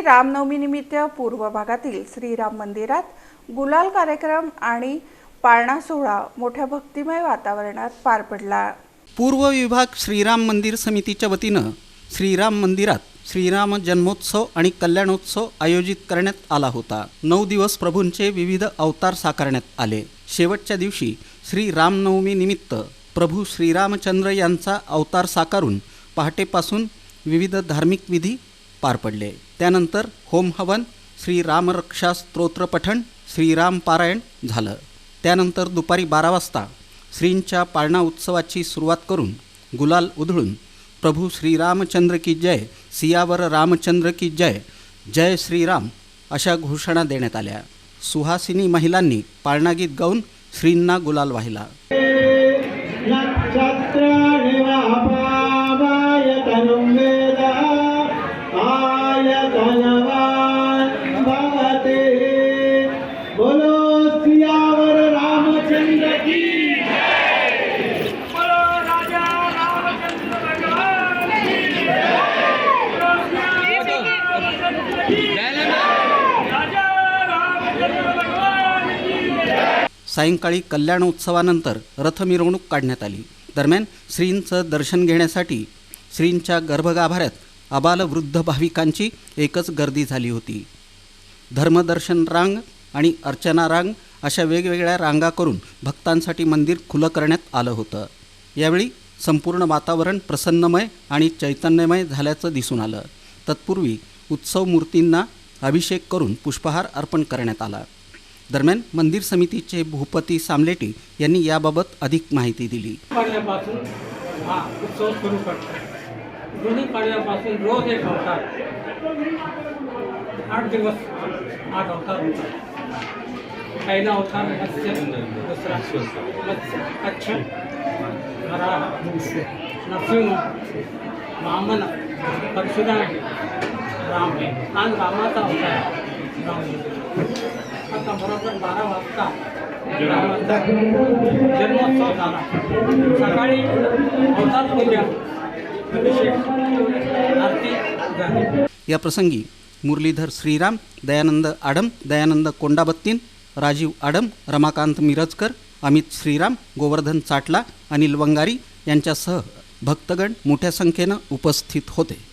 श्री रामनवमीनिमित्त पूर्व भागातील श्रीराम मंदिरात गुलाल कार्यक्रम आणि पाळणा सोहळा मोठ्या भक्तिमय वातावरणात पार पडला. पूर्व विभाग श्रीराम मंदिर समितीच्या वतीनं श्रीराम मंदिरात श्रीराम जन्मोत्सव आणि कल्याणोत्सव आयोजित करण्यात आला होता. नऊ दिवस प्रभूंचे विविध अवतार साकारण्यात आले. शेवटच्या दिवशी श्री रामनवमी निमित्त प्रभू श्रीरामचंद्र यांचा अवतार साकारून पहाटेपासून विविध धार्मिक विधी पार पडले. त्यानंतर होम हवन श्रीरामरक्षा स्तोत्रपठण श्रीराम पारायण झालं. त्यानंतर दुपारी बारा वाजता श्रींच्या पाळणा उत्सवाची सुरुवात करून गुलाल उधळून प्रभू श्रीरामचंद्र की जय सियावर रामचंद्र की जय जय श्रीराम अशा घोषणा देण्यात आल्या. सुहासिनी महिलांनी पाळणागीत गाऊन श्रींना गुलाल वाहिला. सायंकाळी सायंकाळी कल्याणोत्सवानंतर रथ मिरवणूक काढण्यात आली. दरम्यान श्रींचं दर्शन घेण्यासाठी श्रींच्या गर्भगाभाऱ्यात अबालवृद्ध भाविकांची एकच गर्दी झाली होती. धर्मदर्शन रांग आणि अर्चना रांग अशा वेगवेगळ्या रांगा करून भक्तांसाठी मंदिर खुलं करण्यात आलं होतं. यावेळी संपूर्ण वातावरण प्रसन्नमय आणि चैतन्यमय झाल्याचं दिसून आलं. तत्पूर्वी उत्सव मूर्तींना अभिषेक करून पुष्पहार अर्पण करण्यात आला. दरम्यान मंदिर समितीचे भूपती सामलेटी यांनी याबाबत अधिक माहिती दिली. पाडल्यापासून हा उत्सव सुरू दोन्ही पाडव्यापासून रोज एक अवतार. आठ दिवस आठ अवतार होतात. पहिला अवतार मत्स्य दुसरा मत्स्य कच्छ नरसिंह वामन परशुराम राम. आणि रामाचा अवतार राम. आता बरोबर बारा वाजता. रामाचा जन्मोत्सव झाला. सकाळी अवतार पूजा अभिषेक आरती झाली या प्रसंगी मुरलीधर श्रीराम दयानंद आडम दयानंद कोंडाबत्तीन राजीव आडम रमाकांत मिरजकर अमित श्रीराम गोवर्धन चाटला अनिल वंगारी यांच्यासह भक्तगण मोठ्या संख्येनं उपस्थित होते.